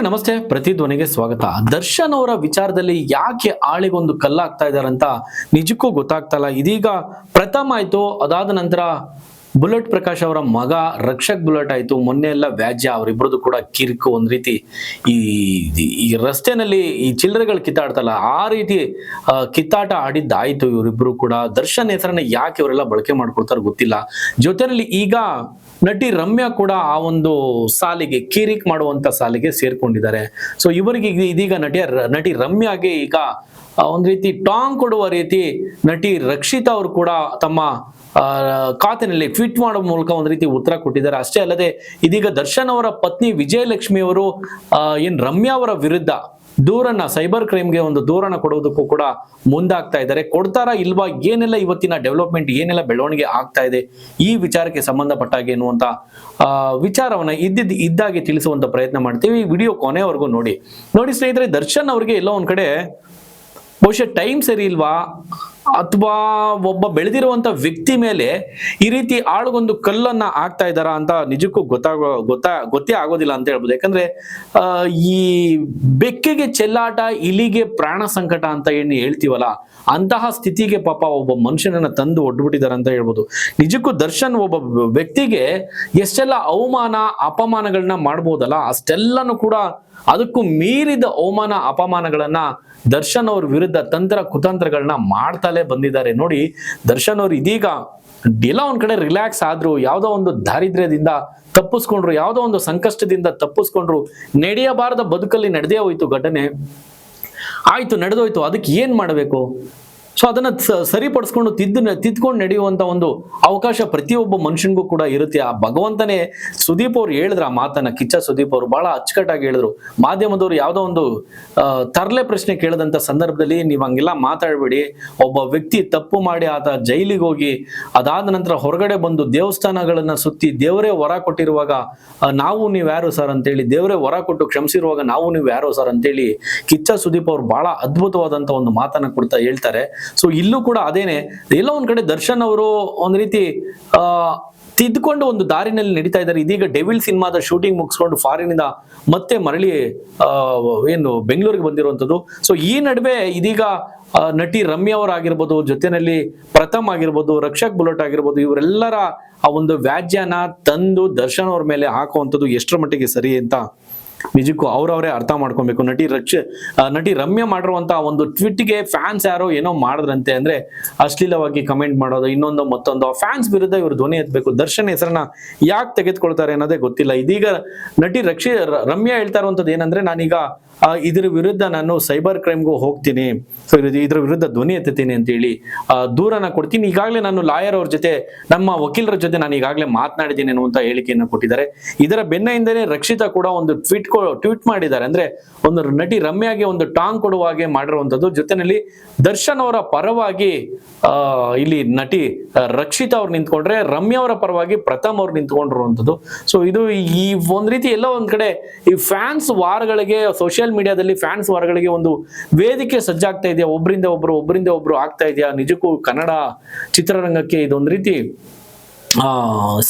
ಸ್ನೇಹಿತರೆ ನಮಸ್ತೆ. ಪ್ರತಿಧ್ವನಿಗೆ ಸ್ವಾಗತ. ದರ್ಶನ್ ಅವರ ವಿಚಾರದಲ್ಲಿ ಯಾಕೆ ಆಳಿಗೊಂದು ಕಲ್ಲಾಗ್ತಾ ಇದಾರಂತ ನಿಜಕ್ಕೂ ಗೊತ್ತಾಗ್ತಾ ಇಲ್ಲ. ಇದೀಗ ಪ್ರಥಮ ಆಯ್ತು. ಅದಾದ ನಂತರ ಬುಲೆಟ್ ಪ್ರಕಾಶ್ ಅವರ ಮಗ ರಕ್ಷಕ್ ಬುಲೆಟ್ ಆಯ್ತು. ಮೊನ್ನೆ ಎಲ್ಲ ವ್ಯಾಜ್ಯ, ಅವರಿಬ್ರದ್ದು ಕೂಡ ಕಿರಿಕು ಒಂದ್ ರೀತಿ ಈ ಈ ರಸ್ತೆನಲ್ಲಿ ಈ ಚಿಲ್ಲರೆಗಳು ಕಿತ್ತಾಡ್ತಲ್ಲ ಆ ರೀತಿ ಕಿತ್ತಾಟ ಆಡಿದ್ದಾಯ್ತು ಇವರಿಬ್ರು ಕೂಡ. ದರ್ಶನ್ ಹೆಸರನ್ನ ಯಾಕೆ ಇವರೆಲ್ಲ ಬಳಕೆ ಮಾಡ್ಕೊಳ್ತಾರೆ ಗೊತ್ತಿಲ್ಲ. ಜೊತೆಯಲ್ಲಿ ಈಗ ನಟಿ ರಮ್ಯಾ ಕೂಡ ಆ ಒಂದು ಸಾಲಿಗೆ ಕಿರಿಕ್ ಮಾಡುವಂತ ಸಾಲಿಗೆ ಸೇರ್ಕೊಂಡಿದ್ದಾರೆ. ಸೊ ಇವರಿಗೆ ಇದೀಗ ನಟಿಯ ನಟಿ ರಮ್ಯಾಗೆ ಈಗ ಒಂದು ರೀತಿ ಟಾಂಗ್ ಕೊಡುವ ರೀತಿ ನಟಿ ರಕ್ಷಿತಾ ಅವರು ಕೂಡ ತಮ್ಮ ಖಾತೆಯಲ್ಲಿ ಟ್ವೀಟ್ ಮಾಡುವ ಮೂಲಕ ಒಂದು ರೀತಿ ಉತ್ತರ ಕೊಟ್ಟಿದ್ದಾರೆ. ಅಷ್ಟೇ ಅಲ್ಲದೆ ಇದೀಗ ದರ್ಶನ್ ಅವರ ಪತ್ನಿ ವಿಜಯಲಕ್ಷ್ಮಿ ಅವರು ಏನ್ ರಮ್ಯಾ ಅವರ ವಿರುದ್ಧ ದೂರನ್ನ, ಸೈಬರ್ ಕ್ರೈಮ್ಗೆ ಒಂದು ದೂರನ್ನ ಕೊಡೋದಕ್ಕೂ ಕೂಡ ಮುಂದಾಗ್ತಾ ಇದ್ದಾರೆ. ಕೊಡ್ತಾರಾ ಇಲ್ವಾ, ಏನೆಲ್ಲ ಇವತ್ತಿನ ಡೆವಲಪ್ಮೆಂಟ್, ಏನೆಲ್ಲ ಬೆಳವಣಿಗೆ ಆಗ್ತಾ ಇದೆ, ಈ ವಿಚಾರಕ್ಕೆ ಸಂಬಂಧಪಟ್ಟಾಗೆ ಎನ್ನುವಂತ ವಿಚಾರವನ್ನ ಇದ್ದಿದ್ದು ಇದ್ದಾಗೆ ತಿಳಿಸುವಂತ ಪ್ರಯತ್ನ ಮಾಡ್ತೀವಿ. ಈ ವಿಡಿಯೋ ಕೊನೆವರೆಗೂ ನೋಡಿ. ನೋಡಿ ಸ್ನೇಹಿತರೆ, ದರ್ಶನ್ ಅವ್ರಿಗೆ ಎಲ್ಲ ಒಂದ್ ಕಡೆ, ಬಹುಶಃ ಟೈಮ್ ಸರಿ ಇಲ್ವಾ ಅಥವಾ ಒಬ್ಬ ಬೆಳೆದಿರುವಂತ ವ್ಯಕ್ತಿ ಮೇಲೆ ಈ ರೀತಿ ಆಳುಗೊಂದು ಕಲ್ಲನ್ನ ಹಾಕ್ತಾ ಇದ್ದಾರಾ ಅಂತ ನಿಜಕ್ಕೂ ಗೊತ್ತಾಗೋ, ಗೊತ್ತಾ, ಗೊತ್ತೇ ಆಗೋದಿಲ್ಲ ಅಂತ ಹೇಳ್ಬೋದು. ಯಾಕಂದ್ರೆ ಈ ಬೆಕ್ಕಿಗೆ ಚೆಲ್ಲಾಟ, ಇಲಿಗೆ ಪ್ರಾಣ ಸಂಕಟ ಅಂತ ಏನು ಹೇಳ್ತೀವಲ್ಲ, ಅಂತಹ ಸ್ಥಿತಿಗೆ ಪಾಪ ಒಬ್ಬ ಮನುಷ್ಯನನ್ನ ತಂದು ಒಡ್ಬಿಟ್ಟಿದ್ದಾರೆ ಅಂತ ಹೇಳ್ಬೋದು. ನಿಜಕ್ಕೂ ದರ್ಶನ್ ಒಬ್ಬ ವ್ಯಕ್ತಿಗೆ ಎಷ್ಟೆಲ್ಲ ಅವಮಾನ ಅಪಮಾನಗಳನ್ನ ಮಾಡ್ಬೋದಲ್ಲ, ಅಷ್ಟೆಲ್ಲನೂ ಕೂಡ ಅದಕ್ಕೂ ಮೀರಿದ ಅವಮಾನ, ಅಪಮಾನಗಳನ್ನ ದರ್ಶನ್ ಅವ್ರ ವಿರುದ್ಧ ತಂತ್ರ ಕುತಂತ್ರಗಳನ್ನ ಮಾಡ್ತಲೇ ಬಂದಿದ್ದಾರೆ. ನೋಡಿ, ದರ್ಶನ್ ಅವ್ರು ಇದೀಗ ಎಲ್ಲ ಒಂದ್ ಕಡೆ ರಿಲ್ಯಾಕ್ಸ್ ಆದ್ರು, ಯಾವ್ದೋ ಒಂದು ದಾರಿದ್ರ್ಯದಿಂದ ತಪ್ಪಿಸ್ಕೊಂಡ್ರು, ಯಾವ್ದೋ ಒಂದು ಸಂಕಷ್ಟದಿಂದ ತಪ್ಪಿಸ್ಕೊಂಡ್ರು, ನಡೆಯಬಾರದ ಬದುಕಲ್ಲಿ ನಡೆದೇ ಹೋಯ್ತು ಘಟನೆ. ಆಯ್ತು, ನಡೆದೋಯ್ತು, ಅದಕ್ಕೆ ಏನ್ ಮಾಡಬೇಕು? ಸೊ ಅದನ್ನ ಸರಿಪಡಿಸ್ಕೊಂಡು ತಿದ್ದ ತಿದ್ಕೊಂಡು ನಡೆಯುವಂತ ಒಂದು ಅವಕಾಶ ಪ್ರತಿಯೊಬ್ಬ ಮನುಷ್ಯನಿಗೂ ಕೂಡ ಇರುತ್ತೆ. ಆ ಭಗವಂತನೇ ಸುದೀಪ್ ಅವ್ರು ಹೇಳಿದ್ರ ಆ ಮಾತನ್ನ, ಕಿಚ್ಚ ಸುದೀಪ್ ಅವರು ಬಹಳ ಅಚ್ಚುಕಟ್ಟಾಗಿ ಹೇಳಿದ್ರು. ಮಾಧ್ಯಮದವರು ಯಾವುದೋ ಒಂದು ತರಲೆ ಪ್ರಶ್ನೆ ಕೇಳದಂತ ಸಂದರ್ಭದಲ್ಲಿ ನೀವು ಹಂಗೆಲ್ಲ ಮಾತಾಡಬೇಡಿ. ಒಬ್ಬ ವ್ಯಕ್ತಿ ತಪ್ಪು ಮಾಡಿ ಆತ ಜೈಲಿಗೆ ಹೋಗಿ, ಅದಾದ ನಂತರ ಹೊರಗಡೆ ಬಂದು ದೇವಸ್ಥಾನಗಳನ್ನ ಸುತ್ತಿ ದೇವರೇ ಹೊರ ಕೊಟ್ಟಿರುವಾಗ ನಾವು ನೀವು ಯಾರು ಸರ್ ಅಂತೇಳಿ, ದೇವರೇ ಹೊರ ಕೊಟ್ಟು ಕ್ಷಮಿಸಿರುವಾಗ ನಾವು ನೀವು ಯಾರು ಸರ್ ಅಂತೇಳಿ ಕಿಚ್ಚ ಸುದೀಪ್ ಅವ್ರು ಬಹಳ ಅದ್ಭುತವಾದಂತ ಒಂದು ಮಾತನ್ನ ಕೊಡ್ತಾ ಹೇಳ್ತಾರೆ. ಸೊ ಇಲ್ಲೂ ಕೂಡ ಅದೇನೆ, ಎಲ್ಲೋ ಒಂದ್ ಕಡೆ ದರ್ಶನ್ ಅವರು ಒಂದ್ ರೀತಿ, ಆ ತಿದ್ದುಕೊಂಡು ಒಂದು ದಾರಿನಲ್ಲಿ ನಡೀತಾ ಇದ್ದಾರೆ. ಇದೀಗ ಡೆವಿಲ್ ಸಿನಿಮಾದ ಶೂಟಿಂಗ್ ಮುಗಿಸ್ಕೊಂಡು ಇಂದ ಮತ್ತೆ ಮರಳಿ ಏನು ಬೆಂಗಳೂರಿಗೆ ಬಂದಿರುವಂತದ್ದು ಸೊ ಈ ನಡುವೆ ಇದೀಗ ನಟಿ ರಮ್ಯಾ ಅವರಾಗಿರ್ಬೋದು ಜೊತೆನಲ್ಲಿ ಪ್ರಥಮ್ ಆಗಿರ್ಬೋದು, ರಕ್ಷಕ್ ಬುಲೆಟ್ ಆಗಿರ್ಬೋದು, ಇವರೆಲ್ಲರ ಆ ಒಂದು ವ್ಯಾಜ್ಯನ ತಂದು ದರ್ಶನ್ ಅವ್ರ ಮೇಲೆ ಹಾಕುವಂಥದ್ದು ಎಷ್ಟರ ಮಟ್ಟಿಗೆ ಸರಿ ಅಂತ ನಿಜಕ್ಕೂ ಅವ್ರವರೇ ಅರ್ಥ ಮಾಡ್ಕೊಬೇಕು. ನಟಿ ರಕ್ಷ ನಟಿ ರಮ್ಯ ಮಾಡಿರುವಂತಹ ಒಂದು ಟ್ವಿಟ್ಗೆ ಫ್ಯಾನ್ಸ್ ಯಾರೋ ಏನೋ ಮಾಡಿದ್ರಂತೆ ಅಂದ್ರೆ ಅಶ್ಲೀಲವಾಗಿ ಕಮೆಂಟ್ ಮಾಡೋದು, ಇನ್ನೊಂದು ಮತ್ತೊಂದು. ಫ್ಯಾನ್ಸ್ ವಿರುದ್ಧ ಇವರು ಧ್ವನಿ ಎತ್ತಬೇಕು ದರ್ಶನ್ ಹೆಸರನ್ನ ಯಾಕೆ ತೆಗೆದುಕೊಳ್ತಾರೆ ಅನ್ನೋದೇ ಗೊತ್ತಿಲ್ಲ. ಇದೀಗ ನಟಿ ರಕ್ಷಿ ರಮ್ಯಾ ಹೇಳ್ತಾ ಇರುವಂತದ್ದು ಏನಂದ್ರೆ ನಾನೀಗ ಇದ್ರ ವಿರುದ್ಧ ನಾನು ಸೈಬರ್ ಕ್ರೈಮ್ಗೂ ಹೋಗ್ತೀನಿ. ಸೊ ಇದ್ರ ವಿರುದ್ಧ ಧ್ವನಿ ಎತ್ತೀನಿ ಅಂತ ಹೇಳಿ ಆ, ದೂರನ ಕೊಡ್ತೀನಿ. ಈಗಾಗಲೇ ನಾನು ಲಾಯರ್ ಅವ್ರ ಜೊತೆ ನಮ್ಮ ವಕೀಲರ ಜೊತೆ ನಾನು ಈಗಾಗಲೇ ಮಾತನಾಡಿದ್ದೀನಿ ಅನ್ನುವಂತ ಹೇಳಿಕೆಯನ್ನು ಕೊಟ್ಟಿದ್ದಾರೆ. ಇದರ ಬೆನ್ನೆಯಿಂದಲೇ ರಕ್ಷಿತಾ ಕೂಡ ಒಂದು ಟ್ವೀಟ್ ಟ್ವೀಟ್ ಮಾಡಿದ್ದಾರೆ. ಅಂದ್ರೆ ಒಂದು ನಟಿ ರಮ್ಯಾಗೆ ಒಂದು ಟಾಂಗ್ ಕೊಡುವ ಹಾಗೆ ಮಾಡಿರುವಂತದ್ದು ಜೊತೆನಲ್ಲಿ ದರ್ಶನ್ ಅವರ ಪರವಾಗಿ ಇಲ್ಲಿ ನಟಿ ರಕ್ಷಿತಾ ಅವ್ರು ನಿಂತ್ಕೊಂಡ್ರೆ ರಮ್ಯಾ ಅವರ ಪರವಾಗಿ ಪ್ರಥಮ್ ಅವ್ರು ನಿಂತ್ಕೊಂಡಿರುವಂಥದ್ದು. ಸೊ ಇದು ಈ ಒಂದ್ ರೀತಿ ಎಲ್ಲ ಒಂದ್ ಕಡೆ ಈ ಫ್ಯಾನ್ಸ್ ವಾರ್ಗಳಿಗೆ ಸೋಷಿಯಲ್ ಮೀಡಿಯಾದಲ್ಲಿ ಫ್ಯಾನ್ಸ್ ವಾರಗಳಿಗೆ ಒಂದು ವೇದಿಕೆ ಸಜ್ಜಾಗ್ತಾ ಇದೆಯಾ? ಒಬ್ಬರಿಂದ ಒಬ್ರು ಒಬ್ಬರಿಂದ ಒಬ್ರು ಆಗ್ತಾ ಇದೆಯಾ? ನಿಜಕ್ಕೂ ಕನ್ನಡ ಚಿತ್ರರಂಗಕ್ಕೆ ಇದೊಂದು ರೀತಿ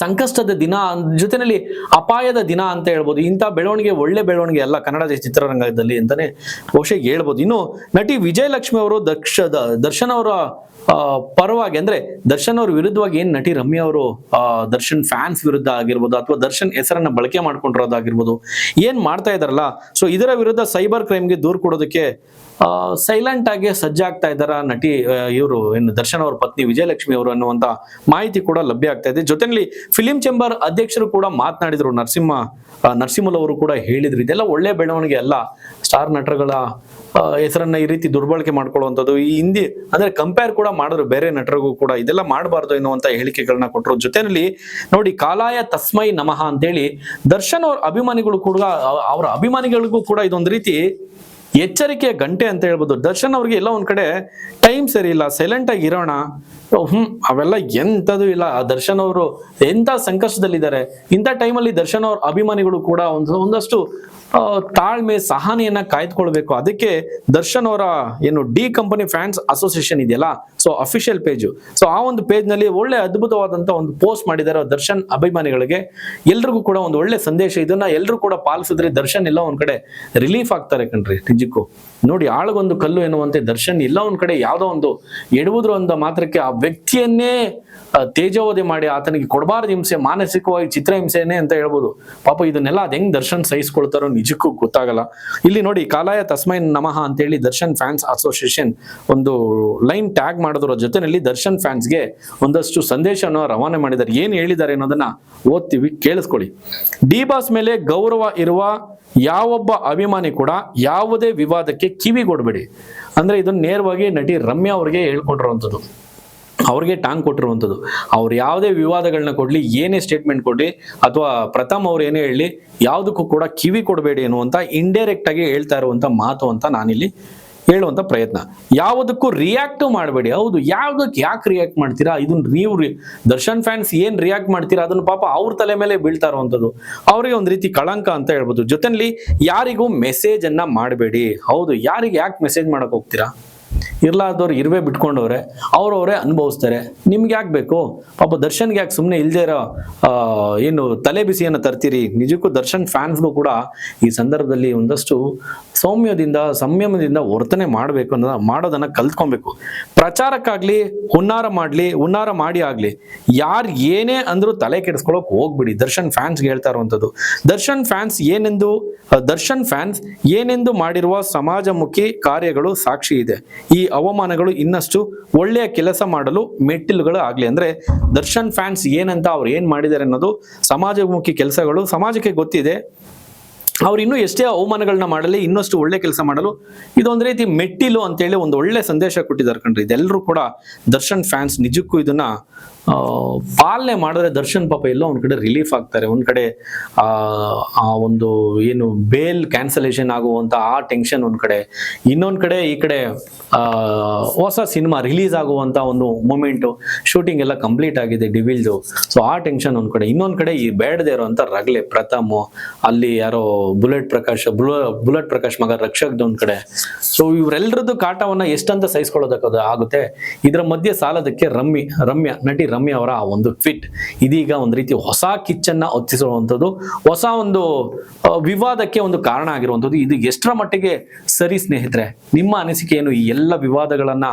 ಸಂಕಷ್ಟದ ದಿನ ಜೊತೆನಲ್ಲಿ ಅಪಾಯದ ದಿನ ಅಂತ ಹೇಳ್ಬೋದು. ಇಂಥ ಬೆಳವಣಿಗೆ ಒಳ್ಳೆ ಬೆಳವಣಿಗೆ ಅಲ್ಲ ಕನ್ನಡ ಚಿತ್ರರಂಗದಲ್ಲಿ ಅಂತಾನೆ ಬಹುಶಃ ಹೇಳ್ಬೋದು. ಇನ್ನು ನಟಿ ವಿಜಯಲಕ್ಷ್ಮಿ ಅವರು ದಕ್ಷ ದರ್ಶನ್ ಅವರ ಆ, ಪರವಾಗಿ ಅಂದ್ರೆ ದರ್ಶನ್ ಅವ್ರ ವಿರುದ್ಧವಾಗಿ ಏನ್ ನಟಿ ರಮ್ಯ ಅವರು ಆ, ದರ್ಶನ್ ಫ್ಯಾನ್ಸ್ ವಿರುದ್ಧ ಆಗಿರ್ಬೋದು ಅಥವಾ ದರ್ಶನ್ ಹೆಸರನ್ನ ಬಳಕೆ ಮಾಡ್ಕೊಂಡಿರೋದಾಗಿರ್ಬೋದು. ಏನ್ ಮಾಡ್ತಾ ಇದಾರಲ್ಲ ಸೊ ಇದರ ವಿರುದ್ಧ ಸೈಬರ್ ಕ್ರೈಮ್ಗೆ ದೂರ್ ಕೊಡೋದಕ್ಕೆ ಸೈಲೆಂಟ್ ಆಗಿ ಸಜ್ಜಾಗ್ತಾ ಇದ್ದಾರ ನಟಿ ಇವರು ಏನು ದರ್ಶನ್ ಅವ್ರ ಪತ್ನಿ ವಿಜಯಲಕ್ಷ್ಮಿ ಅವರು ಅನ್ನುವಂತ ಮಾಹಿತಿ ಕೂಡ ಲಭ್ಯ ಆಗ್ತಾ ಇದೆ ಜೊತೆಯಲ್ಲಿ ಫಿಲಿಂ ಚೇಂಬರ್ ಅಧ್ಯಕ್ಷರು ಕೂಡ ಮಾತನಾಡಿದ್ರು. ನರಸಿಂಹ ನರಸಿಂಹಲ್ ಅವರು ಕೂಡ ಹೇಳಿದ್ರು, ಇದೆಲ್ಲ ಒಳ್ಳೆ ಬೆಳವಣಿಗೆ ಅಲ್ಲ. ಸ್ಟಾರ್ ನಟರುಗಳ ಹೆಸರನ್ನ ಈ ರೀತಿ ದುರ್ಬಳಕೆ ಮಾಡ್ಕೊಳ್ಳುವಂಥದ್ದು. ಈ ಹಿಂದಿ, ಅಂದ್ರೆ ಕಂಪೇರ್ ಕೂಡ ಮಾಡಿದ್ರು, ಬೇರೆ ನಟರಿಗೂ ಕೂಡ. ಇದೆಲ್ಲ ಮಾಡಬಾರ್ದು ಎನ್ನುವಂತ ಹೇಳಿಕೆಗಳನ್ನ ಕೊಟ್ಟರು ಜೊತೆಯಲ್ಲಿ ನೋಡಿ, ಕಾಲಾಯ ತಸ್ಮೈ ನಮಃ ಅಂತೇಳಿ ದರ್ಶನ್ ಅವ್ರ ಅಭಿಮಾನಿಗಳು ಕೂಡ ಅವರ ಅಭಿಮಾನಿಗಳಿಗೂ ಕೂಡ ಇದೊಂದು ರೀತಿ ಎಚ್ಚರಿಕೆಯ ಗಂಟೆ ಅಂತ ಹೇಳ್ಬೋದು. ದರ್ಶನ್ ಅವ್ರಿಗೆ ಎಲ್ಲ ಒಂದ್ ಕಡೆ, ಟೈಮ್ ಸರಿ ಇಲ್ಲ ಸೈಲೆಂಟ್ ಆಗಿ ಇರೋಣ. ಹ್ಮ್, ಅವೆಲ್ಲ ಎಂತದು ಇಲ್ಲ. ಆ ದರ್ಶನ್ ಅವರು ಎಂತ ಸಂಕಷ್ಟದಲ್ಲಿದ್ದಾರೆ. ಇಂಥ ಟೈಮಲ್ಲಿ ದರ್ಶನ್ ಅವ್ರ ಅಭಿಮಾನಿಗಳು ಕೂಡ ಒಂದು ಒಂದಷ್ಟು ತಾಳ್ಮೆ, ಸಹನೆಯನ್ನ ಕಾಯ್ದುಕೊಳ್ಬೇಕು. ಅದಕ್ಕೆ ದರ್ಶನ್ ಅವರ ಏನು ಡಿ ಕಂಪನಿ ಫ್ಯಾನ್ಸ್ ಅಸೋಸಿಯೇಷನ್ ಇದೆಯಲ್ಲ, ಸೊ ಅಫಿಷಿಯಲ್ ಪೇಜ್. ಸೊ ಆ ಒಂದು ಪೇಜ್ನಲ್ಲಿ ಒಳ್ಳೆ ಅದ್ಭುತವಾದಂತ ಒಂದು ಪೋಸ್ಟ್ ಮಾಡಿದ್ದಾರೆ ದರ್ಶನ್ ಅಭಿಮಾನಿಗಳಿಗೆ. ಎಲ್ರಿಗೂ ಕೂಡ ಒಂದು ಒಳ್ಳೆ ಸಂದೇಶ. ಇದನ್ನ ಎಲ್ರು ಕೂಡ ಪಾಲಿಸಿದ್ರೆ ದರ್ಶನ್ ಎಲ್ಲ ಒಂದ್ ಕಡೆ ರಿಲೀಫ್ ಆಗ್ತಾರೆ ಕಣ್ರಿ, ನಿಜಕ್ಕೂ. ನೋಡಿ, ಆಳಗೊಂದು ಕಲ್ಲು ಎನ್ನುವಂತೆ ದರ್ಶನ್ ಇಲ್ಲ ಒಂದ್ ಕಡೆ ಯಾವ್ದೋ ಒಂದು ಎಡುವುದ್ರ ಒಂದು ಮಾತ್ರಕ್ಕೆ ಆ ವ್ಯಕ್ತಿಯನ್ನೇ ತೇಜೋವಧೆ ಮಾಡಿ ಆತನಿಗೆ ಕೊಡಬಾರ್ದು ಹಿಂಸೆ, ಮಾನಸಿಕವಾಗಿ ಚಿತ್ರಹಿಂಸೆನೆ ಅಂತ ಹೇಳ್ಬೋದು. ಪಾಪ ಇದನ್ನೆಲ್ಲ ಅದ್ ಹೆಂಗ್ ದರ್ಶನ್ ಸಹಿಸ್ಕೊಳ್ತಾರೋ ನಿಜಕ್ಕೂ ಗೊತ್ತಾಗಲ್ಲ. ಇಲ್ಲಿ ನೋಡಿ, ಕಾಲಾಯ ತಸ್ಮೈನ್ ನಮಃ ಅಂತೇಳಿ ದರ್ಶನ್ ಫ್ಯಾನ್ಸ್ ಅಸೋಸಿಯೇಷನ್ ಒಂದು ಲೈನ್ ಟ್ಯಾಗ್ ಮಾಡೋದ್ರ. ಜೊತೆನಲ್ಲಿ ದರ್ಶನ್ ಫ್ಯಾನ್ಸ್ಗೆ ಒಂದಷ್ಟು ಸಂದೇಶವನ್ನು ರವಾನೆ ಮಾಡಿದ್ದಾರೆ. ಏನ್ ಹೇಳಿದ್ದಾರೆ ಅನ್ನೋದನ್ನ ಓದ್ತೀವಿ, ಕೇಳಿಸ್ಕೊಳ್ಳಿ. ಡಿ ಬಾಸ್ ಮೇಲೆ ಗೌರವ ಇರುವ ಯಾವೊಬ್ಬ ಅಭಿಮಾನಿ ಕೂಡ ಯಾವುದೇ ವಿವಾದಕ್ಕೆ ಕಿವಿಗೊಡ್ಬೇಡಿ. ಅಂದ್ರೆ ಇದನ್ನ ನೇರವಾಗಿ ನಟಿ ರಮ್ಯಾ ಅವ್ರಿಗೆ ಹೇಳ್ಕೊಂಡಿರುವಂಥದ್ದು ಅವ್ರಿಗೆ ಟಾಂಗ್ ಕೊಟ್ಟಿರುವಂಥದ್ದು. ಅವ್ರು ಯಾವುದೇ ವಿವಾದಗಳನ್ನ ಕೊಡಲಿ, ಏನೇ ಸ್ಟೇಟ್ಮೆಂಟ್ ಕೊಡಲಿ, ಅಥವಾ ಪ್ರಥಮ್ ಅವ್ರು ಏನೇ ಹೇಳಲಿ ಯಾವುದಕ್ಕೂ ಕೂಡ ಕಿವಿ ಕೊಡಬೇಡಿ ಅನ್ನುವಂಥ ಇಂಡೈರೆಕ್ಟ್ ಆಗಿ ಹೇಳ್ತಾ ಇರುವಂಥ ಮಾತು ಅಂತ ನಾನಿಲ್ಲಿ ಹೇಳುವಂಥ ಪ್ರಯತ್ನ. ಯಾವುದಕ್ಕೂ ರಿಯಾಕ್ಟ್ ಮಾಡಬೇಡಿ. ಹೌದು, ಯಾವುದಕ್ಕೆ ಯಾಕೆ ರಿಯಾಕ್ಟ್ ಮಾಡ್ತೀರಾ? ಇದನ್ನ ನೀವು ದರ್ಶನ್ ಫ್ಯಾನ್ಸ್ ಏನು ರಿಯಾಕ್ಟ್ ಮಾಡ್ತೀರಾ? ಅದನ್ನು ಪಾಪ ಅವ್ರ ತಲೆ ಮೇಲೆ ಬೀಳ್ತಾ ಇರುವಂಥದ್ದು. ಅವರಿಗೆ ಒಂದು ರೀತಿ ಕಳಂಕ ಅಂತ ಹೇಳ್ಬೋದು. ಜೊತೆಯಲ್ಲಿ ಯಾರಿಗೂ ಮೆಸೇಜನ್ನು ಮಾಡಬೇಡಿ. ಹೌದು, ಯಾರಿಗೆ ಯಾಕೆ ಮೆಸೇಜ್ ಮಾಡೋಕೆ ಹೋಗ್ತೀರಾ? ಇರ್ಲಾರ್ದವ್ರು ಇರುವೆ ಬಿಟ್ಕೊಂಡವ್ರೆ, ಅವ್ರವರೇ ಅನುಭವಿಸ್ತಾರೆ. ನಿಮ್ಗೆ ಯಾಕೆ ಬೇಕು? ಪಾಪ ದರ್ಶನ್ಗೆ ಯಾಕೆ ಸುಮ್ಮನೆ ಇಲ್ದೇ ಇರೋ ಏನು ತಲೆ ಬಿಸಿಯನ್ನು ತರ್ತೀರಿ? ನಿಜಕ್ಕೂ ದರ್ಶನ್ ಫ್ಯಾನ್ಸ್ಗೂ ಕೂಡ ಈ ಸಂದರ್ಭದಲ್ಲಿ ಒಂದಷ್ಟು ಸೌಮ್ಯದಿಂದ, ಸಂಯಮದಿಂದ ವರ್ತನೆ ಮಾಡಬೇಕು ಅನ್ನೋ ಮಾಡೋದನ್ನ ಕಲ್ತ್ಕೊಬೇಕು. ಪ್ರಚಾರಕ್ಕಾಗ್ಲಿ, ಹುನ್ನಾರ ಮಾಡ್ಲಿ, ಹುನ್ನಾರ ಮಾಡಿ ಆಗಲಿ, ಯಾರು ಏನೇ ಅಂದರೂ ತಲೆ ಕೆಡಿಸ್ಕೊಳ್ಳೋಕೆ ಹೋಗ್ಬಿಡಿ. ದರ್ಶನ್ ಫ್ಯಾನ್ಸ್ಗೆ ಹೇಳ್ತಾ ಇರುವಂಥದ್ದು. ದರ್ಶನ್ ಫ್ಯಾನ್ಸ್ ಏನೆಂದು ದರ್ಶನ್ ಫ್ಯಾನ್ಸ್ ಏನೆಂದು ಮಾಡಿರುವ ಸಮಾಜಮುಖಿ ಕಾರ್ಯಗಳು ಸಾಕ್ಷಿ ಇದೆ. ಈ ಅವಮಾನಗಳು ಇನ್ನಷ್ಟು ಒಳ್ಳೆಯ ಕೆಲಸ ಮಾಡಲು ಮೆಟ್ಟಿಲುಗಳು ಆಗಲಿ. ಅಂದ್ರೆ ದರ್ಶನ್ ಫ್ಯಾನ್ಸ್ ಏನಂತ ಅವ್ರು ಏನು ಮಾಡಿದ್ದಾರೆ ಅನ್ನೋದು ಸಮಾಜಮುಖಿ ಕೆಲಸಗಳು, ಸಮಾಜಕ್ಕೆ ಗೊತ್ತಿದೆ. ಅವ್ರು ಇನ್ನೂ ಎಷ್ಟೇ ಅವಮಾನಗಳನ್ನ ಮಾಡಲಿ, ಇನ್ನಷ್ಟು ಒಳ್ಳೆ ಕೆಲಸ ಮಾಡಲು ಇದೊಂದು ರೀತಿ ಮೆಟ್ಟಿಲು ಅಂತೇಳಿ ಒಂದು ಒಳ್ಳೆ ಸಂದೇಶ ಕೊಟ್ಟಿದ್ದಾರೆ ಕಣ್ರಿ. ಇದೆಲ್ಲರೂ ಕೂಡ ದರ್ಶನ್ ಫ್ಯಾನ್ಸ್ ನಿಜಕ್ಕೂ ಇದನ್ನ ಪಾಲನೆ ಮಾಡಿದ್ರೆ ದರ್ಶನ್ ಪಾಪ ಎಲ್ಲೋ ಒಂದ್ ಕಡೆ ರಿಲೀಫ್ ಆಗ್ತಾರೆ. ಒಂದ್ ಕಡೆ, ಆ ಒಂದು ಏನು ಬೇಲ್ ಕ್ಯಾನ್ಸಲೇಷನ್ ಆಗುವಂತ ಆ ಟೆನ್ಷನ್ ಒಂದ್ ಕಡೆ. ಇನ್ನೊಂದ್ ಕಡೆ ಈ ಕಡೆ ಹೊಸ ಸಿನಿಮಾ ರಿಲೀಸ್ ಆಗುವಂತ ಒಂದು ಮೂಮೆಂಟ್, ಶೂಟಿಂಗ್ ಎಲ್ಲ ಕಂಪ್ಲೀಟ್ ಆಗಿದೆ ಡಿವಿಲ್ದು. ಸೊ ಆ ಟೆನ್ಷನ್ ಒಂದ್ ಕಡೆ. ಇನ್ನೊಂದ್ ಕಡೆ ಈ ಬೇಡದೇ ಇರುವಂತ ರಗ್ಲೆ, ಪ್ರಥಮ್, ಅಲ್ಲಿ ಯಾರೋ ಬುಲೆಟ್ ಪ್ರಕಾಶ್ ಬುಲೆಟ್ ಪ್ರಕಾಶ್ ಮಗ ರಕ್ಷಕ್ದು ಒಂದ್ ಕಡೆ. ಸೊ ಇವರೆಲ್ಲರದ್ದು ಕಾಟವನ್ನ ಎಷ್ಟಂತ ಸಹಿಸ್ಕೊಳ್ಳೋದಕ್ಕೆ ಆಗುತ್ತೆ? ಇದರ ಮಧ್ಯೆ ಸಾಲದಕ್ಕೆ ರಮ್ಯ ರಮ್ಯ, ನಟಿ ರಮ್ಯ ಅವರ ಆ ಒಂದು ಫಿಟ್ ಇದೀಗ ಒಂದು ರೀತಿ ಹೊಸ ಕಿಚ್ಚನ್ನ ಹೊತ್ತಿಸುವಂಥದ್ದು, ಹೊಸ ಒಂದು ವಿವಾದಕ್ಕೆ ಒಂದು ಕಾರಣ ಆಗಿರುವಂಥದ್ದು. ಇದು ಎಷ್ಟರ ಮಟ್ಟಿಗೆ ಸರಿ ಸ್ನೇಹಿತರೆ? ನಿಮ್ಮ ಅನಿಸಿಕೆ ಏನು ಈ ಎಲ್ಲ ವಿವಾದಗಳನ್ನ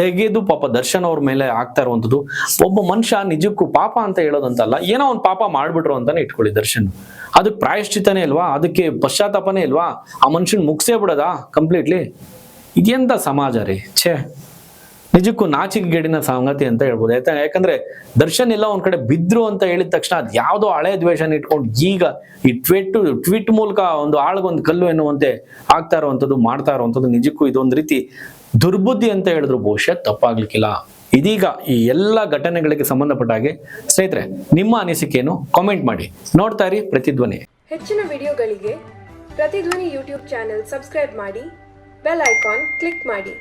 ತೆಗೆದು ಪಾಪ ದರ್ಶನ್ ಅವ್ರ ಮೇಲೆ ಆಗ್ತಾ ಇರುವಂಥದ್ದು. ಒಬ್ಬ ಮನುಷ್ಯ ನಿಜಕ್ಕೂ ಪಾಪ ಅಂತ ಹೇಳೋದಂತಲ್ಲ, ಏನೋ ಒಂದು ಪಾಪ ಮಾಡ್ಬಿಟ್ರು ಅಂತಾನೆ ಇಟ್ಕೊಳ್ಳಿ ದರ್ಶನ್. ಅದಕ್ಕೆ ಪ್ರಾಯಶ್ಚಿತನೇ ಇಲ್ವಾ ಅದಕ್ಕೆ ಪಶ್ಚಾತ್ತಾಪನೇ ಇಲ್ವಾ ಆ ಮನುಷ್ಯನ್ ಮುಗಿಸೇ ಬಿಡೋದಾ ಕಂಪ್ಲೀಟ್ಲಿ ಇದೆಂತ ಸಮಾಜ ರೀ? ಛೇ. ನಿಜಕ್ಕೂ ನಾಚಿಕೆಗೇಡಿನ ಸಂಗತಿ ಅಂತ ಹೇಳ್ಬೋದು. ಯಾಕಂದ್ರೆ ಯಾಕಂದ್ರೆ ದರ್ಶನ್ ಎಲ್ಲ ಒಂದ್ ಕಡೆ ಬಿದ್ರು ಅಂತ ಹೇಳಿದ ತಕ್ಷಣ ಅದ್ ಯಾವ್ದೋ ಹಳೆ ದ್ವೇಷನ ಇಟ್ಕೊಂಡು ಈಗ ಈ ಟ್ವಿಟ್ ಟ್ವಿಟ್ ಮೂಲಕ ಒಂದು ಆಳ್ಗೊಂದು ಕಲ್ಲು ಎನ್ನುವಂತೆ ಆಗ್ತಾ ಇರುವಂಥದ್ದು, ಮಾಡ್ತಾ ಇರುವಂಥದ್ದು ನಿಜಕ್ಕೂ ಇದೊಂದು ರೀತಿ ದುರ್ಬುದ್ಧಿ ಅಂತ ಹೇಳಿದ್ರು ಬಹುಶಃ ತಪ್ಪಾಗ್ಲಿಕ್ಕಿಲ್ಲ. ಇದೀಗ ಈ ಎಲ್ಲ ಘಟನೆಗಳಿಗೆ ಸಂಬಂಧಪಟ್ಟ ಹಾಗೆ ಸ್ನೇಹಿತರೆ, ನಿಮ್ಮ ಅನಿಸಿಕೆಯನ್ನು ಕಾಮೆಂಟ್ ಮಾಡಿ. ನೋಡ್ತಾ ಇರಿ ಪ್ರತಿಧ್ವನಿ ಹೆಚ್ಚಿನ ವಿಡಿಯೋಗಳಿಗೆ ಪ್ರತಿಧ್ವನಿ ಯೂಟ್ಯೂಬ್ ಚಾನೆಲ್ ಸಬ್ಸ್ಕ್ರೈಬ್ ಮಾಡಿ, ಬೆಲ್ ಐಕಾನ್ ಕ್ಲಿಕ್ ಮಾಡಿ.